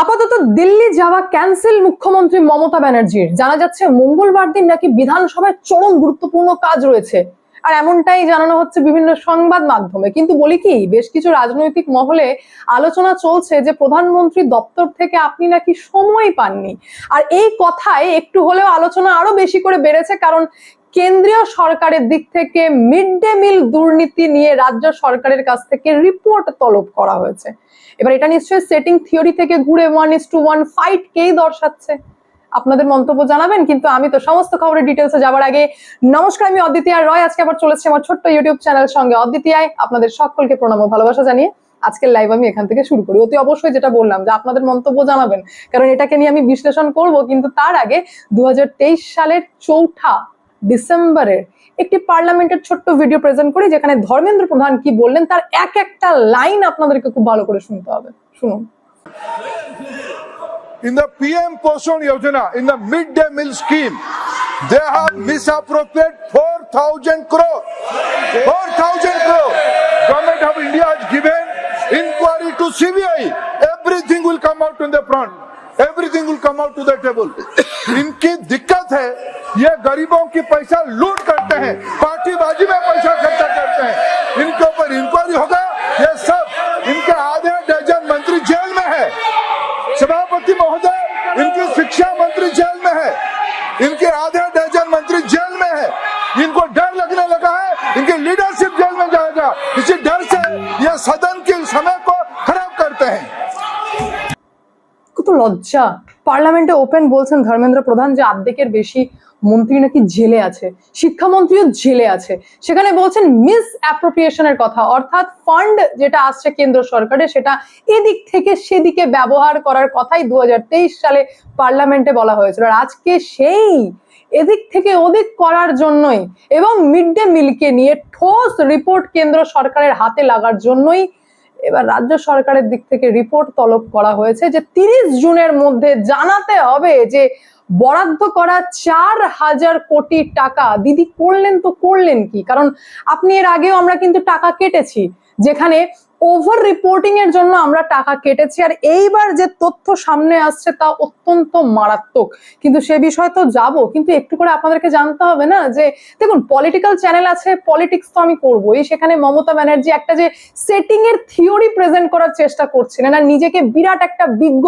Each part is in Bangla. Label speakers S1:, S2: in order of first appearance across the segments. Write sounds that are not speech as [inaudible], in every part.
S1: আপাতত দিল্লি যাওয়া ক্যান্সেল মুখ্যমন্ত্রী মমতা ব্যানার্জির। জানা যাচ্ছে মঙ্গলবার দিন নাকি বিধানসভায় চরম গুরুত্বপূর্ণ কাজ রয়েছে। আর এমনটাই জানানো হচ্ছে বিভিন্ন সংবাদ মাধ্যমে। কিন্তু বলি কি, বেশ কিছু রাজনৈতিক মহলে আলোচনা চলছে যে প্রধানমন্ত্রী দপ্তর থেকে আপনি নাকি সময় পাননি। আর এই কথায় একটু হলেও আলোচনা আরও বেশি করে বেড়েছে, কারণ কেন্দ্রীয় সরকারের দিক থেকে মিড ডে মিল দুর্নীতি নিয়ে রাজ্য সরকারের কাছ থেকে রিপোর্ট তলব করা হয়েছে। এবার এটা নিশ্চয়ই সেটিং থিওরি থেকে ঘুরে one is to one fight কেই দর্শাচ্ছে? আপনাদের মন্তব্য জানাবেন, কিন্তু আমি তো সমস্ত খবরের ডিটেলসে যাওয়ার আগে নমস্কার, আমি অদ্বিতীয় রয়। আজকে আবার চলেছে আমার ছোট্ট ইউটিউব চ্যানেল সঙ্গে অদ্বিতীয় আপনাদের সকলকে প্রণাম ও ভালোবাসা জানিয়ে আজকের লাইভ আমি এখান থেকে শুরু করি। অতি অবশ্যই যেটা বললাম যে আপনাদের মন্তব্য জানাবেন, কারণ এটাকে নিয়ে আমি বিশ্লেষণ করব, কিন্তু তার আগে দু হাজার তেইশ সালের চৌঠা ডিসেম্বরের একটি পার্লামেন্টের ছোট্ট ভিডিও প্রেজেন্ট করি যেখানে ধর্মেন্দ্র প্রধান কি বললেন তার এক একটা লাইন আপনাদেরকে খুব ভালো করে শুনতে হবে শুনুন
S2: in the PM Poshan Yojana, in the midday meal scheme, they have misappropriated 4,000 crore. 4,000 crore. Government of India has given inquiry to CBI. Everything will come out in the front. Everything will come out to the table इनकी दिक्कत है, ये गरीबों की पैसा लूट करते हैं, पार्टीबाजी में पैसा खर्चा करते हैं।
S1: কত লজ্জা পার্লামেন্টে ওপেন বলছেন ধর্মেন্দ্র প্রধান যে আর্ধেকের বেশি মন্ত্রী নাকি জেলে আছে, শিক্ষামন্ত্রীও জেলে আছে। সেখানে বলছেন মিস অ্যাপ্রোপ্রিয়েশনের কথা, অর্থাৎ ফান্ড যেটা আসছে কেন্দ্র সরকারে সেটা এদিক থেকে সেদিকে ব্যবহার করার কথাই দু হাজার তেইশ সালে পার্লামেন্টে বলা হয়েছিল। আর আজকে সেই এদিক থেকে ওদিক করার জন্যই এবং মিড ডে মিলকে নিয়ে ঠোস রিপোর্ট কেন্দ্র সরকারের হাতে লাগার জন্যই এবার রাজ্য সরকারের দিক থেকে রিপোর্ট তলব করা হয়েছে যে তিরিশ জুনের মধ্যে জানাতে হবে যে বরাদ্দ করা চার হাজার কোটি টাকা। দিদি, করলেন তো করলেন কি? কারণ আপনি এর আগেও আমরা কিন্তু টাকা কেটেছি, যেখানে ওভার রিপোর্টিং এর জন্য আমরা টাকা কেটেছি। আর এইবার যে তথ্য সামনে আসছে তা অত্যন্ত মারাত্মক। কিন্তু সে বিষয় তো যাব। কিন্তু একটু করে আপনাদেরকে জানতে হবে না যে, দেখুন পলিটিক্যাল চ্যানেল আছে পলিটিক্স তো আমি করবোই। সেখানে মমতা ব্যানার্জি একটা যে সেটিং এর থিওরি প্রেজেন্ট করার চেষ্টা করছিলেন আর নিজেকে বিরাট একটা বিজ্ঞ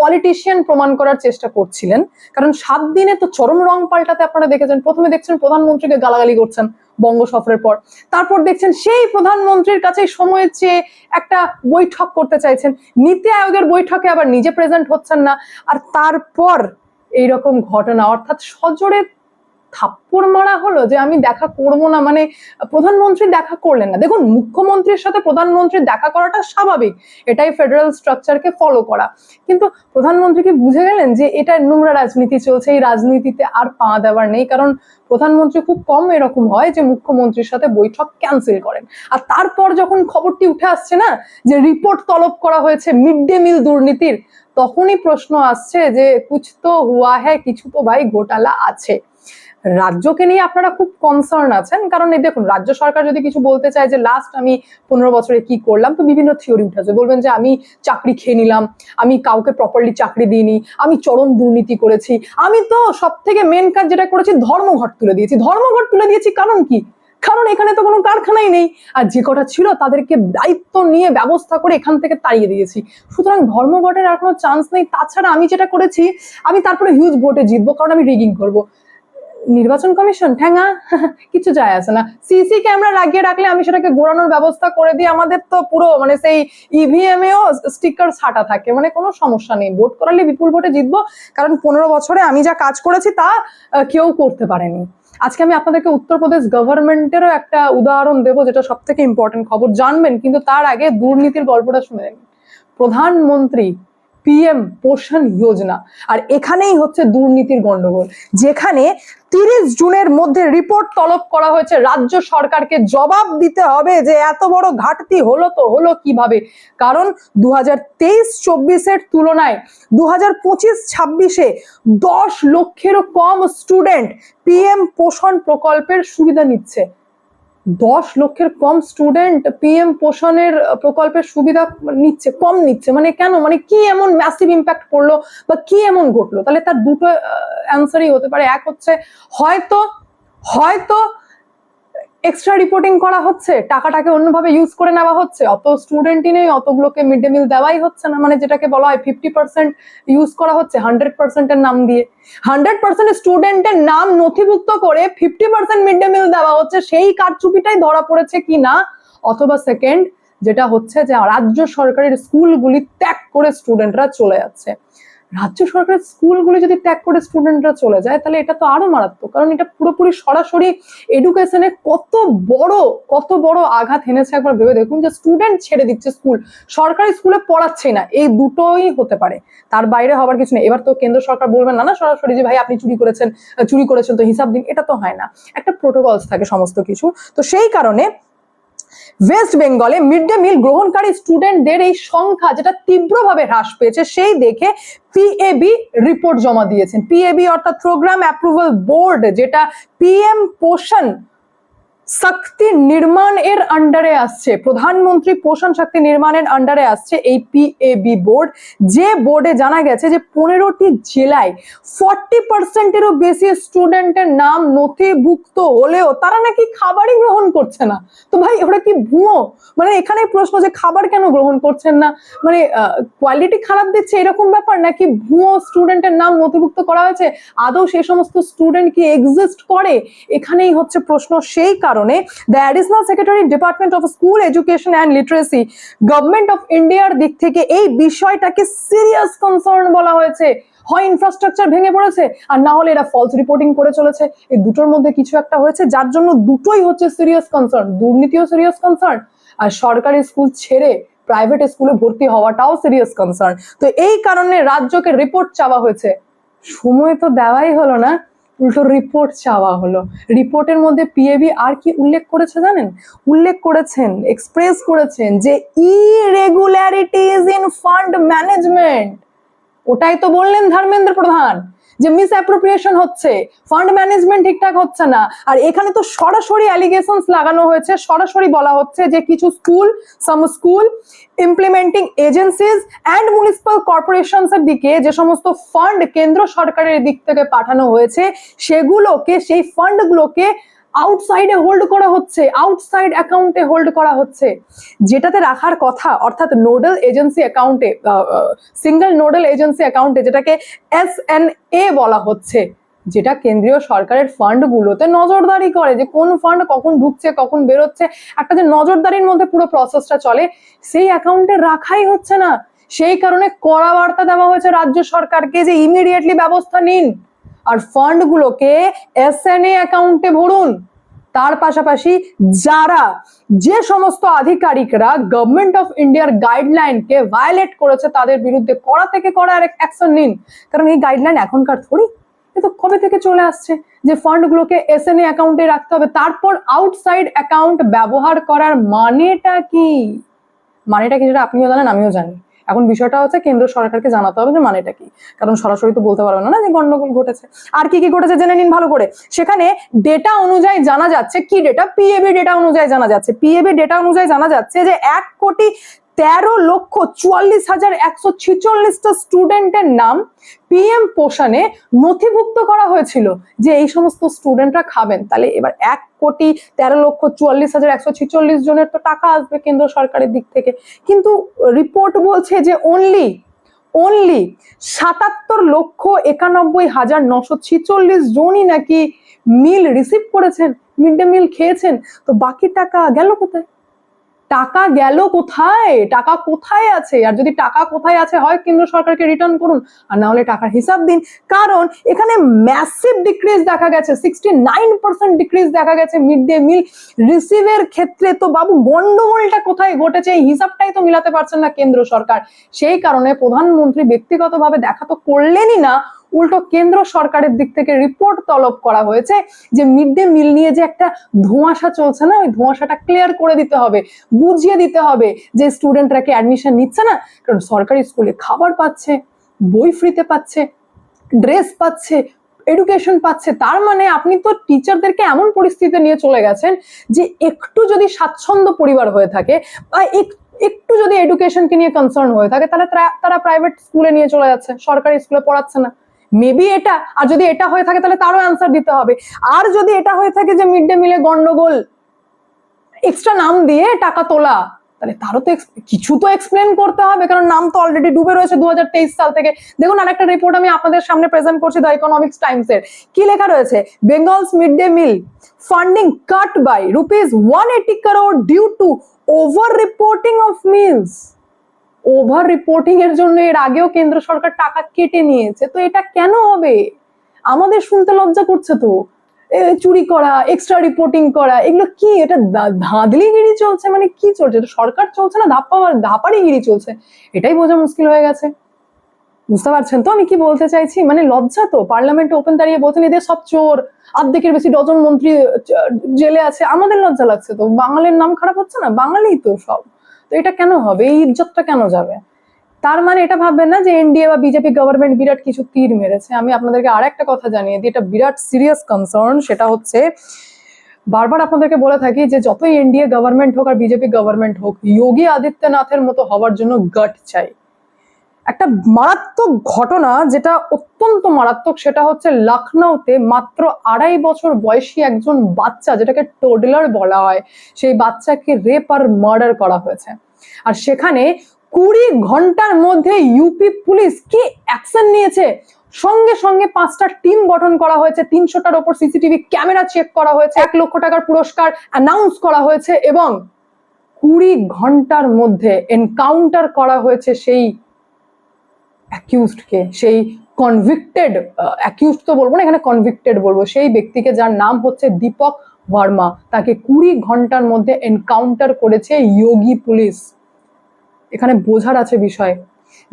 S1: পলিটিশিয়ান প্রমাণ করার চেষ্টা করছিলেন। কারণ সাত দিনে তো চরম রং পাল্টাতে আপনারা দেখেছেন। প্রথমে দেখছেন প্রধানমন্ত্রীকে গালাগালি করছেন বঙ্গ সফরের পর। তারপর দেখছেন সেই প্রধানমন্ত্রীর কাছে সময়ের চেয়ে একটা বৈঠক করতে চাইছেন। নীতি আয়োগের বৈঠকে আবার নিজে প্রেজেন্ট হচ্ছেন না। আর তারপর এইরকম ঘটনা, অর্থাৎ সজোরে থাপ্পড় মারা হলো যে আমি দেখা করব না মানে প্রধানমন্ত্রী দেখা করলেন না। দেখুন, মুখ্যমন্ত্রীর সাথে প্রধানমন্ত্রীর দেখা করাটা স্বাভাবিক, এটাই ফেডারেল স্ট্রাকচারকে ফলো করা। কিন্তু প্রধানমন্ত্রী কি বুঝে গেলেন যে এটা নোংরা রাজনীতি চলছে, এই রাজনীতিতে আর পা দেওয়ার নেই, কারণ প্রধানমন্ত্রী খুব কম এরকম হয় যে মুখ্যমন্ত্রীর সাথে বৈঠক ক্যান্সেল করেন। আর তারপর যখন খবরটি উঠে আসছে না, যে রিপোর্ট তলব করা হয়েছে মিড ডে মিল দুর্নীতির, তখনই প্রশ্ন আসছে যে, কুছ তো হুয়া হ্যাঁ কিছু তো ভাই ঘোটালা আছে। রাজ্যকে নিয়ে আপনারা খুব কনসার্ন আছেন। কারণ এই দেখুন, রাজ্য সরকার যদি কিছু বলতে চায় যে লাস্ট আমি পনেরো বছরে কি করলাম? তো বিভিন্ন থিওরি উঠেছে বলবেন যে, আমি চাকরি খেয়ে নিলাম, আমি কাউকে প্রপারলি চাকরি দিইনি, আমি চরম দুর্নীতি করেছি, আমি তো সব থেকে মেন কাজ যেটা করেছি, ধর্মঘট তুলে দিয়েছি। ধর্মঘট তুলে দিয়েছি কারণ কি? কারণ এখানে তো কোনো কারখানাই নেই। আর যে কটা ছিল, তাদেরকে দায়িত্ব নিয়ে ব্যবস্থা করে এখান থেকে তাড়িয়ে দিয়েছি। সুতরাং ধর্মঘটের আর কোনো চান্স নেই। তাছাড়া আমি যেটা করেছি, আমি তারপরে হিউজ ভোটে জিতবো, কারণ আমি রিগিং করব। নির্বাচন কমিশন? ঠ্যাঙা [laughs] কিছু যায় আসে না। সিসি ক্যামেরা লাগিয়ে রাখলে আমি সেটাকে ঘোরানোর ব্যবস্থা করে দিই। আমাদের তো পুরো মানে সেই ইভিএম এও স্টিকার ছাটা থাকে। মানে কোনো সমস্যা নেই। ভোট করালে বিপুল ভোটে জিতবো। কারণ পনেরো বছরে আমি যা কাজ করেছি তা কেউ করতে পারেনি। আজকে আমি আপনাদেরকে উত্তরপ্রদেশ গভর্নমেন্টেরও একটা উদাহরণ দেবো, যেটা সব থেকে ইম্পর্টেন্ট খবর। জানবেন, কিন্তু তার আগে দুর্নীতির গল্পটা শুনে প্রধানমন্ত্রী পিএম পোষণ যোজনা আর এখানেই হচ্ছে দুর্নীতির গন্ডগোল। যেখানে তিরিশ জুনের মধ্যে রিপোর্ট তলব করা হয়েছে, রাজ্য সরকারকে জবাব দিতে হবে যে এত বড় ঘাটতি হলো তো হলো কীভাবে? কারণ দু হাজার তেইশ চব্বিশের তুলনায় দু হাজার পঁচিশ ছাব্বিশে দশ লক্ষেরও কম স্টুডেন্ট পিএম পোষণ প্রকল্পের সুবিধা নিচ্ছে। দশ লক্ষের কম স্টুডেন্ট পিএম পোষণের প্রকল্পের সুবিধা নিচ্ছে, কম নিচ্ছে। মানে কেন? মানে কি এমন ম্যাসিভ ইম্প্যাক্ট পড়ল বা কি এমন ঘটলো? তাহলে তার দুটো অ্যান্সারই হতে পারে। এক হচ্ছে, হয়তো হয়তো এক্সট্রা রিপোর্টিং করা হচ্ছে, টাকাটাকে অন্যভাবে ইউজ করে নেওয়া হচ্ছে, অত স্টুডেন্টই নেই, অতগুলোকে মিড ডে মিল দেওয়াই হচ্ছে না মানে যেটাকে বলা হয় ফিফটি পার্সেন্ট ইউজ করা হচ্ছে হান্ড্রেড পার্সেন্টের নাম দিয়ে। হান্ড্রেড পার্সেন্ট স্টুডেন্টের নাম নথিভুক্ত করে fifty percent mid day meal দেওয়া হচ্ছে, সেই কারচুপিটাই ধরা পড়েছে কি না অথবা সেকেন্ড যেটা হচ্ছে যে রাজ্য সরকারের স্কুলগুলি ত্যাগ করে স্টুডেন্টরা চলে যাচ্ছে। রাজ্য সরকারের স্কুলগুলি যদি ত্যাগ করে স্টুডেন্টরা চলে যায়, তাহলে এটা তো আরও মারাত্মক। কারণ এটা পুরোপুরি সরাসরি এডুকেশনে কত বড় কত বড় আঘাত এনেছে একবার ভেবে দেখুন যে স্টুডেন্ট ছেড়ে দিচ্ছে স্কুল সরকারি স্কুলে পড়াচ্ছে না, এই দুটোই হতে পারে। তার বাইরে হবার কিছু নেই। এবার তো কেন্দ্র সরকার বলবেন না না, সরাসরি যে ভাই আপনি চুরি করেছেন চুরি করেছেন, তো হিসাব দিন। এটা তো হয় না। একটা প্রোটোকলস থাকে সমস্ত কিছু তো সেই কারণে ওয়েস্ট বেঙ্গলে মিড ডে মিল গ্রহণকারী স্টুডেন্টদের এই সংখ্যা যেটা তীব্রভাবে হ্রাস পেয়েছে, সেই দেখে পিএবি রিপোর্ট জমা দিয়েছেন। পিএবি অর্থাৎ প্রোগ্রাম অ্যাপ্রুভাল বোর্ড যেটা পিএম পোষণ শক্তি নির্মাণ এর আন্ডারে আসছে। প্রধানমন্ত্রী পোষণ শক্তি নির্মাণের আন্ডারে আসছে এই পিএবি বোর্ড যে বোর্ডে জানা গেছে যে পনেরোটি জেলায় ফর্টি পার্সেন্টেরও বেশি স্টুডেন্টের নাম নথিভুক্ত হলেও তারা নাকি খাবারই গ্রহণ করছে না। তো ভাই, ওরা কি ভুয়ো? মানে এখানে প্রশ্ন যে খাবার কেন গ্রহণ করছেন না? মানে কোয়ালিটি খারাপ দিচ্ছে এরকম ব্যাপার নাকি ভুয়ো স্টুডেন্টের নাম নথিভুক্ত করা হয়েছে? আদৌ সেই সমস্ত স্টুডেন্ট কি এক্সিস্ট করে? এখানেই হচ্ছে প্রশ্ন সেই কারণে। The additional secretary department of school education and literacy government of ইন্ডিয়ার দিক থেকে এই বিষয়টাকে সিরিয়াস কনসার্ন বলা হয়েছে। হয় ইনফ্রাস্ট্রাকচার ভেঙে পড়েছে, আর না হলে এরা ফলস রিপোর্টিং করে চলেছে। এই দুটোর মধ্যে কিছু একটা হয়েছে, যার জন্য দুটোই হচ্ছে সিরিয়াস কনসার্ন দুর্নীতিও সিরিয়াস কনসার্ন আর সরকারি স্কুল ছেড়ে প্রাইভেট স্কুলে ভর্তি হওয়াটাও সিরিয়াস কনসার্ন তো এই কারণে রাজ্যকে রিপোর্ট চাওয়া হয়েছে। সময় তো দেওয়াই হলো না। উল্টো রিপোর্ট চাওয়া হলো। রিপোর্টের মধ্যে পিএবি আর কি উল্লেখ করেছে জানেন? উল্লেখ করেছেন এক্সপ্রেস করেছেন যে ইরেগুলারিটিজ ইন ফান্ড ম্যানেজমেন্ট ওটাই তো বললেন ধর্মেন্দ্র প্রধান। যে মিস অ্যাপ্রোপ্রিয়েশন হচ্ছে ফান্ড ম্যানেজমেন্ট ঠিকঠাক হচ্ছে না, আর এখানে তো সরাসরি অ্যালিগেশনস লাগানো হয়েছে, সরাসরি বলা হচ্ছে যে কিছু school some school implementing agencies and municipal corporations এর দিকে যে সমস্ত ফান্ড কেন্দ্র সরকারের দিক থেকে পাঠানো হয়েছে, সেগুলোকে, সেই ফান্ডগুলোকে আউটসাইডে হোল্ড করা হচ্ছে আউটসাইড অ্যাকাউন্টে হোল্ড করা হচ্ছে। যেটাতে রাখার কথা, অর্থাৎ নোডাল এজেন্সি অ্যাকাউন্টে সিঙ্গেল নোডাল এজেন্সি অ্যাকাউন্টে যেটাকে এস এন এ বলা হচ্ছে, যেটা কেন্দ্রীয় সরকারের ফান্ডগুলোতে নজরদারি করে যে কোন ফান্ড কখন ঢুকছে, কখন বেরোচ্ছে। একটা যে নজরদারির মধ্যে পুরো প্রসেসটা চলে, সেই অ্যাকাউন্টে রাখাই হচ্ছে না। সেই কারণে কড়া বার্তা দেওয়া হয়েছে রাজ্য সরকারকে যে ইমিডিয়েটলি ব্যবস্থা নিন। আর ফান্ডগুলোকে এস এন অ্যাকাউন্টে ভরুন। তার পাশাপাশি যারা যে সমস্ত আধিকারিকরা গভর্নমেন্ট অফ ইন্ডিয়ার গাইডলাইনকে ভায়োলেট করেছে তাদের বিরুদ্ধে কড়া থেকে কড়া অ্যাকশন নিন। কারণ এই গাইডলাইন এখনকার থোড়ি। এ তো কবে থেকে চলে আসছে? যে ফান্ডগুলোকে এস এন অ্যাকাউন্টে রাখতে হবে, তারপর আউটসাইড অ্যাকাউন্ট ব্যবহার করার মানেটা কি? মানেটা কি যেটা আপনিও জানেন, আমিও জানি। এখন বিষয়টা হচ্ছে কেন্দ্র সরকারকে জানাতে হবে যে মানেটা কি। কারণ সরাসরি তো বলতে পারবে না যে গন্ডগোল ঘটেছে। আর কি কি ঘটেছে জেনে নিন ভালো করে। সেখানে ডেটা অনুযায়ী জানা যাচ্ছে কি ডেটা পিএবি ডেটা অনুযায়ী জানা যাচ্ছে। পিএবি ডেটা অনুযায়ী জানা যাচ্ছে যে এক কোটি তেরো লক্ষ চুয়াল্লিশ হাজার একশো ছিচল্লিশটা স্টুডেন্টের নাম পিএম পোষণে নথিভুক্ত করা হয়েছিল যে এই সমস্ত স্টুডেন্টরা খাবেন। তাহলে এবার এক কোটি তেরো লক্ষ চুয়াল্লিশ হাজার একশো ছিচল্লিশ জনের তো টাকা আসবে কেন্দ্র সরকারের দিক থেকে। কিন্তু রিপোর্ট বলছে যে অনলি অনলি সাতাত্তর লক্ষ একানব্বই হাজার নশো ছিচল্লিশ জনই নাকি মিল রিসিভ করেছেন মিড ডে মিল খেয়েছেন। তো বাকি টাকা গেল কোথায়? টাকা গেল কোথায়? টাকা কোথায় আছে? আর যদি টাকা কোথায় আছে, হয় কেন্দ্র সরকারকে রিটার্ন করুন। আর না হলে টাকার হিসাব দিন। কারণ এখানে ম্যাসিভ ডিক্রিজ দেখা গেছে। সিক্সটি নাইন পার্সেন্ট ডিক্রিজ দেখা গেছে মিড ডে মিল রিসিভের ক্ষেত্রে তো বাবু গন্ডগোলটা কোথায় ঘটেছে? এই হিসাবটাই তো মিলাতে পারছেন না কেন্দ্র সরকার। সেই কারণে প্রধানমন্ত্রী ব্যক্তিগতভাবে দেখা তো করলেনই না। উল্টো কেন্দ্র সরকারের দিক থেকে রিপোর্ট তলব করা হয়েছে যে মিড ডে মিল নিয়ে যে একটা ধোঁয়াশা চলছে না, ওই ধোঁয়াশাটা ক্লিয়ার করে দিতে হবে, বুঝিয়ে দিতে হবে যে স্টুডেন্টরা কি অ্যাডমিশন নিচ্ছে না? কারণ সরকারি স্কুলে খাবার পাচ্ছে, বই ফ্রিতে পাচ্ছে ড্রেস পাচ্ছে এডুকেশন পাচ্ছে, তার মানে আপনি তো টিচারদেরকে এমন পরিস্থিতিতে নিয়ে চলে গেছেন যে একটু যদি স্বাচ্ছন্দ্য পরিবার হয়ে থাকে বা এক- একটু যদি এডুকেশনকে নিয়ে কনসার্ন হয়ে থাকে, তাহলে তারা প্রাইভেট স্কুলে নিয়ে চলে যাচ্ছে, সরকারি স্কুলে পড়াচ্ছে না। মেবি এটা, আর যদি এটা হয়ে থাকে তাহলে তারও অ্যান্সার দিতে হবে। আর যদি এটা হয়ে থাকে যে মিড ডে মিলে গন্ডগোল এক্সট্রা নাম দিয়ে টাকা তোলা, তাহলে তারও তো কিছু তো এক্সপ্লেন করতে হবে, কারণ নাম তো অলরেডি ডুবে রয়েছে দু হাজার তেইশ সাল থেকে। দেখুন, আরেকটা রিপোর্ট আমি আপনাদের সামনে প্রেজেন্ট করছি দ্য ইকোনমিক্স টাইমস এর। কি লেখা রয়েছে? Bengal's mid day meal funding cut by rupees one eighty crore due to over reporting of meals over reporting এর জন্য এর আগেও কেন্দ্র সরকার টাকা কেটে নিয়েছে, তো এটা কেন হবে? আমাদের শুনতে লজ্জা করছে তো। চুরি করা এক্সট্রা রিপোর্টিং করা, এগুলো কি? এটা ধাঁধলিগিরি চলছে মানে কি চলছে? এটা সরকার চলছে না? ধাপ্পা ধাপাড়িগিরি চলছে? এটাই বোঝা মুশকিল হয়ে গেছে। বুঝতে পারছেন তো? আমি কি বলতে চাইছি? মানে লজ্জা তো? পার্লামেন্টে ওপেন দাঁড়িয়ে বলছেন, এদের সব চোর অর্ধেকের বেশি ডজন মন্ত্রী জেলে আছে। আমাদের লজ্জা লাগছে তো? বাঙালির নাম খারাপ হচ্ছে না? বাঙালি তো সব। তো এটা কেন হবে? এই ইজ্জতটা কেন যাবে? তার মানে এটা ভাববেন না যে এনডিএ বা বিজেপি গভর্নমেন্ট বিরাট কিছু তীর মেরেছে। আমি আপনাদেরকে আর একটা কথা জানিয়ে দিই, এটা বিরাট সিরিয়াস কনসার্ন সেটা হচ্ছে, বারবার আপনাদেরকে বলে থাকি যে যতই এনডিএ গভর্নমেন্ট হোক আর বিজেপি গভর্নমেন্ট হোক, যোগী আদিত্যনাথের মতো হওয়ার জন্য গট চাই। একটা মারাত্মক ঘটনা যেটা অত্যন্ত মারাত্মক, সেটা হচ্ছে লখনৌতে মাত্র আড়াই বছর বয়সী একজন বাচ্চা, যেটাকে টোডলার বলা হয়, সেই বাচ্চাকে রেপ আর মার্ডার করা হয়েছে। আর সেখানে কুড়ি ঘণ্টার মধ্যে ইউপি পুলিশ কি অ্যাকশন নিয়েছে? সঙ্গে সঙ্গে পাঁচটা টিম গঠন করা হয়েছে, তিনশোটার ওপর সিসিটিভি ক্যামেরা চেক করা হয়েছে, এক লক্ষ টাকার পুরস্কার অ্যানাউন্স করা হয়েছে এবং কুড়ি ঘণ্টার মধ্যে এনকাউন্টার করা হয়েছে সেই অ্যাকিউজডকে সেই কনভিক্টেড অ্যাকিউজড তো বলব না, এখানে কনভিক্টেড বলব। সেই ব্যক্তিকে যার নাম হচ্ছে দীপক ভার্মা, তাকে কুড়ি ঘণ্টার মধ্যে এনকাউন্টার করেছে যোগী পুলিশ। এখানে বোঝার আছে বিষয়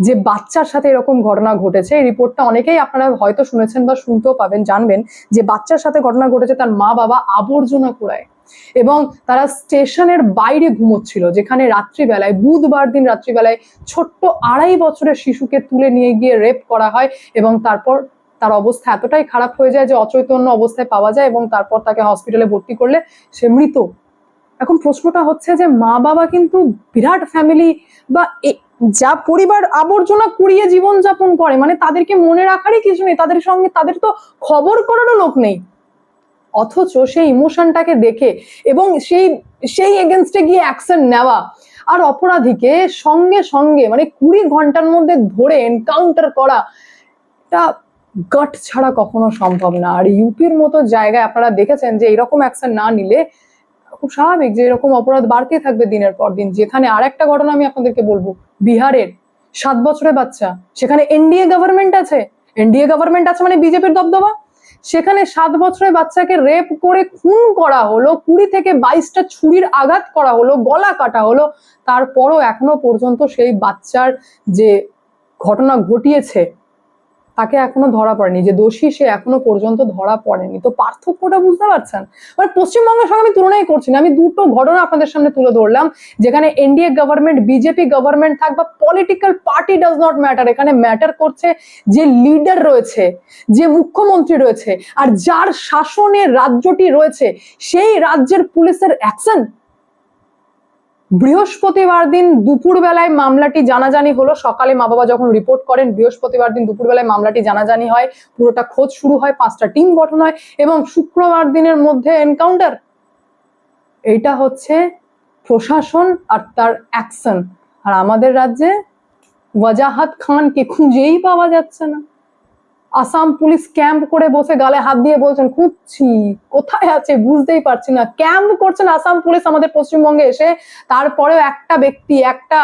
S1: যে বাচ্চার সাথে এরকম ঘটনা ঘটেছে। এই রিপোর্টটা অনেকেই আপনারা হয়তো শুনেছেন বা শুনতেও পাবেন, জানবেন যে বাচ্চার সাথে ঘটনা ঘটেছে, তার মা বাবা আবর্জনা কুড়ায়। এবং তারা স্টেশনের বাইরে ঘুমোচ্ছিল, যেখানে রাত্রিবেলায়, বুধবার দিন রাত্রিবেলায় ছোট্ট আড়াই বছরের শিশুকে তুলে নিয়ে গিয়ে রেপ করা হয় এবং তারপর তার অবস্থা এতটাই খারাপ হয়ে যায় যে অচৈতন্য অবস্থায় পাওয়া যায় এবং তারপর তাকে হসপিটালে ভর্তি করলে সে মৃত। এখন প্রশ্নটা হচ্ছে যে মা বাবা কিন্তু বিরাট ফ্যামিলি বা যা পরিবার আবর্জনা কুড়িয়ে জীবনযাপন করে মানে তাদেরকে মনে রাখারই কিছু নেই, তাদের সঙ্গে তাদের তো খবর করারও লোক নেই। অথচ সেই ইমোশনটাকে দেখে এবং সেই সেই এগেনস্টে গিয়ে অ্যাকশন নেওয়া। আর অপরাধীকে সঙ্গে সঙ্গে মানে কুড়ি ঘণ্টার মধ্যে ধরে এনকাউন্টার করা, এটা গট ছাড়া কখনো সম্ভব না। আর ইউপির মতো জায়গায় আপনারা দেখেছেন যে এরকম অ্যাকশন না নিলে খুব স্বাভাবিক যে এরকম অপরাধ বাড়তে থাকবে দিনের পর দিন। যেখানে আর একটা ঘটনা আমি আপনাদেরকে বলব, বিহারের সাত বছরের বাচ্চা, সেখানে এনডিএ গভর্নমেন্ট আছে। এনডিএ গভর্নমেন্ট আছে মানে বিজেপির দবদবা। সেখানে সাত বছরের বাচ্চাকে রেপ করে খুন করা হলো, কুড়ি থেকে বাইশটা ছুরির আঘাত করা হলো, গলা কাটা হলো। তারপরও এখনও পর্যন্ত সেই বাচ্চার যে ঘটনা ঘটিয়েছে তাকে এখনও ধরা পড়েনি, যে দোষী সে এখনও পর্যন্ত ধরা পড়েনি। তো পার্থক্যটা বুঝতে পারছেন? মানে পশ্চিমবঙ্গের সঙ্গে আমি তুলনাই করছি না, আমি দুটো ঘটনা আপনাদের সামনে তুলে ধরলাম, যেখানে এনডিএ গভর্নমেন্ট বিজেপি গভর্নমেন্ট থাক বা political party does not matter এখানে ম্যাটার করছে যে লিডার রয়েছে, যে মুখ্যমন্ত্রী রয়েছে, আর যার শাসনে রাজ্যটি রয়েছে, সেই রাজ্যের পুলিশের অ্যাকশন বৃহস্পতিবার দিন দুপুর বেলায় মামলাটি জানাজানি হলো। সকালে মা বাবা যখন রিপোর্ট করেন, বৃহস্পতিবার দিন দুপুর বেলায় মামলাটি জানাজানি হয়। পুরোটা খোঁজ শুরু হয়, পাঁচটা টিম গঠন হয় এবং শুক্রবার দিনের মধ্যে এনকাউন্টার এইটা হচ্ছে প্রশাসন আর তার অ্যাকশন আর আমাদের রাজ্যে ওয়াজাহাত খানকে খুঁজেই পাওয়া যাচ্ছে না। আসাম পুলিশ ক্যাম্প করে বসে গালে হাত দিয়ে বলছেন, খুঁজছি, কোথায় আছে বুঝতেই পারছি না। ক্যাম্প করছেন আসাম পুলিশ আমাদের পশ্চিমবঙ্গে এসে, তারপরেও একটা ব্যক্তি, একটা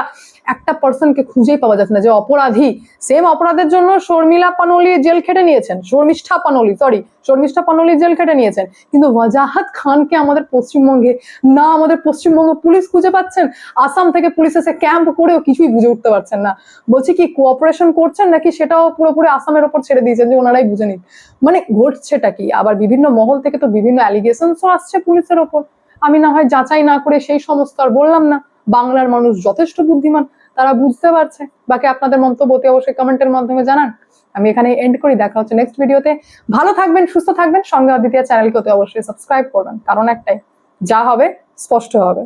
S1: একটা পার্সনকে খুঁজেই পাওয়া যাচ্ছে না, যে অপরাধী। সেম অপরাধের জন্য শর্মিলা পানলি জেল খেটে নিয়েছেন, শর্মিষ্ঠা পানলি সরি শর্মিষ্ঠা পানলি জেল খেটে নিয়েছেন। কিন্তু ওয়াজাহাত খানকে আমাদের পশ্চিমবঙ্গে, না, আমাদের পশ্চিমবঙ্গ পুলিশ খুঁজে পাচ্ছেন? আসাম থেকে পুলিশ এসে ক্যাম্প করেও কিছুই বুঝে উঠতে পারছেন না। বলছি কি কোঅপারেশন করছেন নাকি সেটাও পুরোপুরি আসামের ওপর ছেড়ে দিয়েছেন যে ওনারাই বুঝে নিন। মানে ঘটছেটা কি? আবার বিভিন্ন মহল থেকে তো বিভিন্ন অ্যালিগেশনসও আসছে পুলিশের ওপর। আমি না হয় যাচাই না করে সেই সমস্ত আর বললাম না। বাংলার মানুষ যথেষ্ট বুদ্ধিমান, তারা বুঝতে পারছে। বাকি আপনাদের মন্তব্য অতি অবশ্যই কমেন্টের মাধ্যমে জানান। আমি এখানে এন্ড করি, দেখা হচ্ছে নেক্সট ভিডিওতে ভালো থাকবেন, সুস্থ থাকবেন, সঙ্গে অদ্বিতীয় চ্যানেলকে অবশ্যই সাবস্ক্রাইব করবেন। কারণ একটাই, যা হবে, স্পষ্ট হবে।